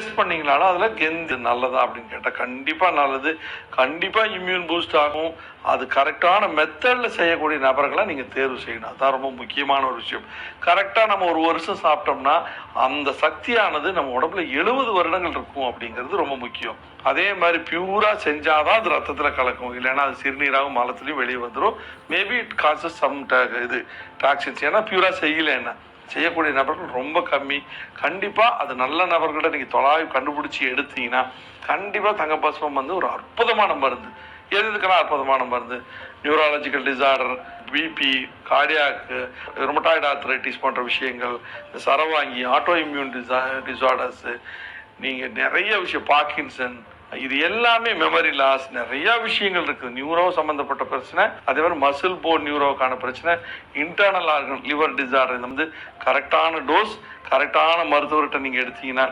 Test பண்ணீங்களாலும் அதில் கெந்து நல்லதா அப்படின்னு கேட்டால் கண்டிப்பாக நல்லது. கண்டிப்பாக இம்யூன் பூஸ்ட் ஆகும். அது கரெக்டான மெத்தடில் செய்யக்கூடிய நபர்களை நீங்கள் தேர்வு செய்யணும். அதுதான் ரொம்ப முக்கியமான ஒரு விஷயம். கரெக்டாக நம்ம ஒரு வருஷம் சாப்பிட்டோம்னா அந்த சக்தியானது நம்ம உடம்புல எழுபது வருடங்கள் இருக்கும் அப்படிங்கிறது ரொம்ப முக்கியம். அதே மாதிரி பியூரா செஞ்சாதான் அது ரத்தத்தில் கலக்கும். இல்லைன்னா அது சிறுநீராகவும் மலத்துலையும் வெளியே வந்துடும் மேபி இட் காசஸ் சம் இது டாக்ஸின்ஸ் ஏன்னா பியூரா செய்யலைன்னா. செய்யக்கூடிய நபர்கள் ரொம்ப கம்மி. கண்டிப்பாக அது நல்ல நபர்கிட்ட நீங்கள் தொலாவி கண்டுபிடிச்சி எடுத்தீங்கன்னா கண்டிப்பாக தங்கப்பஸ்மம் வந்து ஒரு அற்புதமான மருந்து. எது இதுக்கெல்லாம் அற்புதமான மருந்து? Neurological disorder BP cardiac rheumatoid arthritis போன்ற விஷயங்கள் இந்த சரவாங்கி ஆட்டோ இம்யூன் டிசா டிசார்டர்ஸு நீங்கள் நிறைய விஷயம் பார்க்கின்சன் இது எல்லாமே மெமரி லாஸ் நிறைய விஷயங்கள் இருக்குது நியூரோ சம்மந்தப்பட்ட பிரச்சனை அதே மாதிரி மசில் போன் நியூரோக்கான பிரச்சனை இன்டர்னல் ஆர்கன் லிவர் டிசார்டர் இது வந்து கரெக்டான டோஸ் கரெக்டான மருத்துவர்கிட்ட நீங்கள் எடுத்தீங்கன்னா